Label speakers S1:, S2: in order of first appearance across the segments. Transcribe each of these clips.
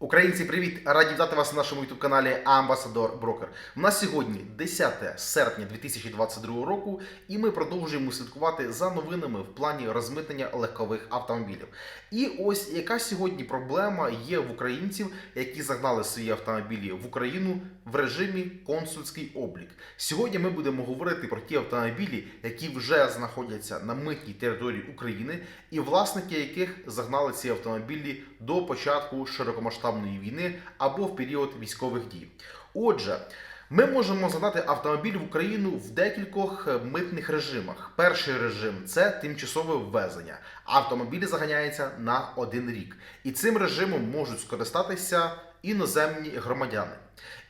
S1: Українці, привіт! Раді вітати вас на нашому youtube каналі Амбасадор Брокер. У нас сьогодні 10 серпня 2022 року, і ми продовжуємо слідкувати за новинами в плані розмитнення легкових автомобілів. І ось яка сьогодні проблема є в українців, які загнали свої автомобілі в Україну в режимі консульський облік. Сьогодні ми будемо говорити про ті автомобілі, які вже знаходяться на митній території України, і власники яких загнали ці автомобілі до початку широкомасштабної війни або в період військових дій. Отже, ми можемо задати автомобіль в Україну в декількох митних режимах. Перший режим це тимчасове ввезення. Автомобіль заганяється на один рік, і цим режимом можуть скористатися іноземні громадяни.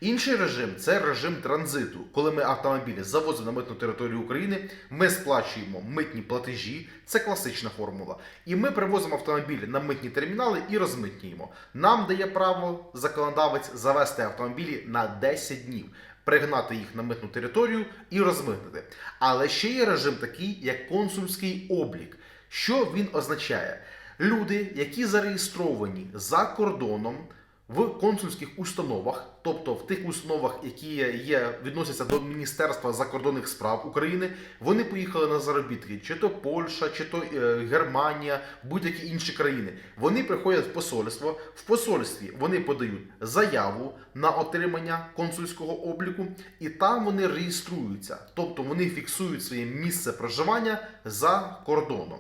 S1: Інший режим це режим транзиту, коли ми автомобілі завозимо на митну територію України, ми сплачуємо митні платежі, це класична формула. І ми привозимо автомобілі на митні термінали і розмитнюємо. Нам дає право законодавець завести автомобілі на 10 днів. Пригнати їх на митну територію і розмитнити. Але ще є режим такий, як консульський облік. Що він означає? Люди, які зареєстровані за кордоном в консульських установах, тобто в тих установах, які є, відносяться до Міністерства закордонних справ України, вони поїхали на заробітки, чи то Польща, чи то е, Германія, будь-які інші країни. Вони приходять в посольство. В посольстві вони подають заяву на отримання консульського обліку, і там вони реєструються, тобто вони фіксують своє місце проживання за кордоном.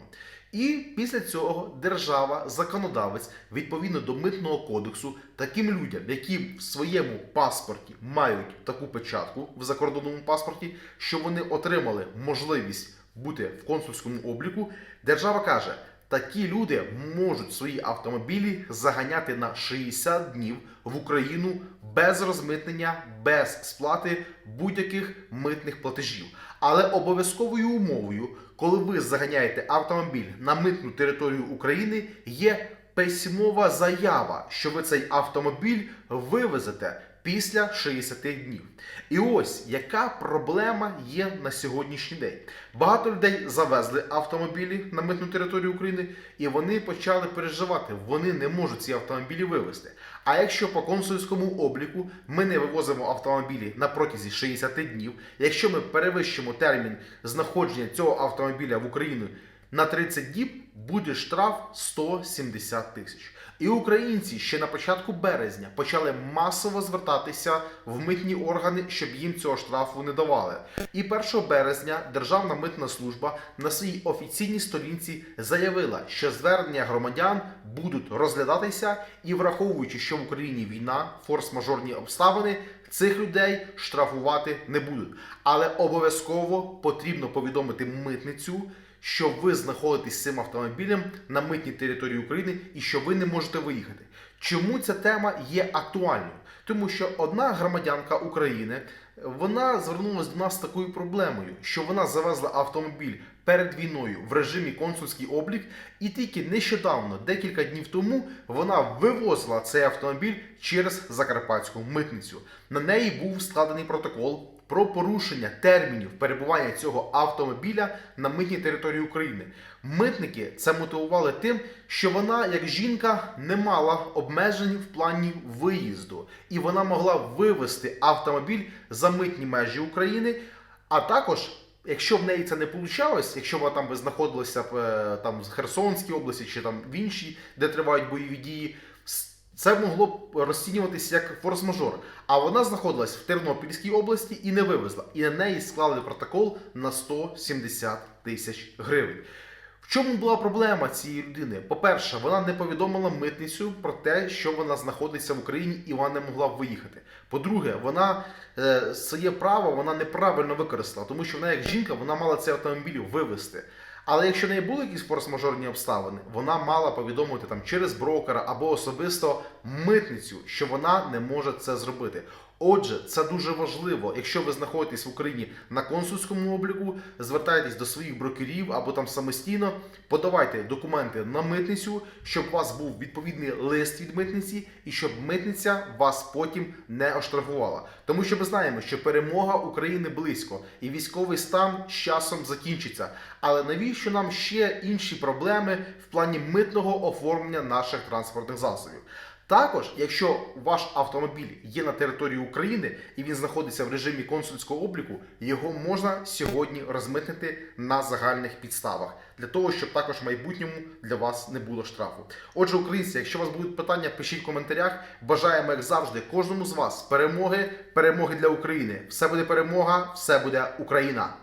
S1: І після цього держава, законодавець, відповідно до митного кодексу, таким людям, які в своєму паспорті мають таку печатку в закордонному паспорті, що вони отримали можливість бути в консульському обліку, держава каже. Такі люди можуть свої автомобілі заганяти на 60 днів в Україну без розмитнення, без сплати будь-яких митних платежів. Але обов'язковою умовою, коли ви заганяєте автомобіль на митну територію України, є письмова заява, що ви цей автомобіль вивезете після 60 днів. І ось яка проблема є на сьогоднішній день. Багато людей завезли автомобілі на митну територію України, і вони почали переживати, вони не можуть ці автомобілі вивезти. А якщо по консульському обліку ми не вивозимо автомобілі на протязі 60 днів, якщо ми перевищимо термін знаходження цього автомобіля в Україну на 30 діб, буде штраф 170 тисяч. І українці ще на початку березня почали масово звертатися в митні органи, щоб їм цього штрафу не давали. І 1 березня Державна митна служба на своїй офіційній сторінці заявила, що звернення громадян будуть розглядатися і враховуючи, що в Україні війна, форс-мажорні обставини. Цих людей штрафувати не будуть, але обов'язково потрібно повідомити митницю, що ви знаходитесь цим автомобілем на митній території України і що ви не можете виїхати. Чому ця тема є актуальною? Тому що одна громадянка України вона звернулася до нас з такою проблемою, що вона завезла автомобіль перед війною в режимі консульський облік, і тільки нещодавно, декілька днів тому, вона вивозила цей автомобіль через закарпатську митницю. На неї був складений протокол про порушення термінів перебування цього автомобіля на митній території України. Митники це мотивували тим, що вона, як жінка, не мала обмежень в плані виїзду, і вона могла вивезти автомобіль за митні межі України, а також. Якщо в неї це не вийшло, якщо вона там знаходилася в е, там в Херсонській області чи там в іншій, де тривають бойові дії, це могло б розцінюватися як форс-мажор. А вона знаходилась в Тернопільській області і не вивезла. І на неї склали протокол на 170 тисяч гривень. В чому була проблема цієї людини? По-перше, вона не повідомила митницю про те, що вона знаходиться в Україні і вона не могла виїхати. По-друге, вона е, своє право вона неправильно використала, тому що вона, як жінка, вона мала цей автомобіль вивезти. Але якщо не були якісь форс-мажорні обставини, вона мала повідомити там через брокера або особисто митницю, що вона не може це зробити. Отже, це дуже важливо. Якщо ви знаходитесь в Україні на консульському обліку, звертайтесь до своїх брокерів або там самостійно, подавайте документи на митницю, щоб у вас був відповідний лист від митниці і щоб митниця вас потім не оштрафувала. Тому що ми знаємо, що перемога України близько і військовий стан з часом закінчиться. Але навіщо нам ще інші проблеми в плані митного оформлення наших транспортних засобів? Також, якщо ваш автомобіль є на території України і він знаходиться в режимі консульського обліку, його можна сьогодні розмитнити на загальних підставах для того, щоб також в майбутньому для вас не було штрафу. Отже, українці, якщо у вас будуть питання, пишіть в коментарях. Бажаємо, як завжди, кожному з вас перемоги, перемоги для України. Все буде перемога, все буде Україна.